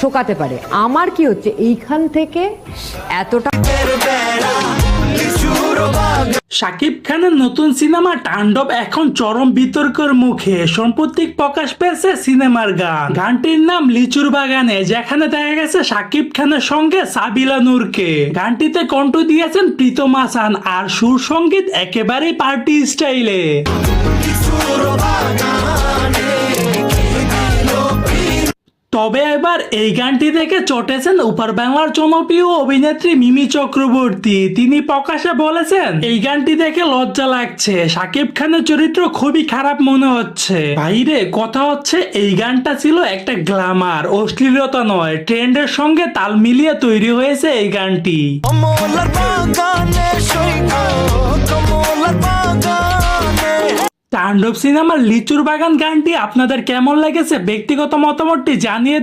শোকাতে পারে। আমার কি হচ্ছে এইখান থেকে এতটা শাকিব খানের নতুন সিনেমা তাণ্ডব এখন চরম বিতর্কের মুখে। সম্প্রতি প্রকাশ পেয়েছে সিনেমার গান। গানটির নাম লিচুর বাগানে যেখানে দেখা গেছে শাকিব খানের সঙ্গে সাবিলা নূরকে। গানটিতে কণ্ঠ দিয়েছেন প্রীতম হাসান আর সুর সংগীত একেবারেই পার্টি স্টাইলে। তবে এবার এই গানটি দেখে চটেছেন উপার বাংলার জনপ্রিয় অভিনেত্রী মিমি চক্রবর্তী। তিনি প্রকাশে বলেছেন, এই গানটি দেখে লজ্জা লাগছে। সাকিব খানের চরিত্র খুবই খারাপ মনে হচ্ছে। বাইরে কথা হচ্ছে, এই গানটা ছিল একটা গ্ল্যামার, অশ্লীলতা নয়। ট্রেন্ডের সঙ্গে তাল মিলিয়ে তৈরি হয়েছে এই গানটি। তাণ্ডব সিনেমার লিচুর বাগান গানটি আপনাদের কেমন লেগেছে ব্যক্তিগত মতামতটি জানিয়ে।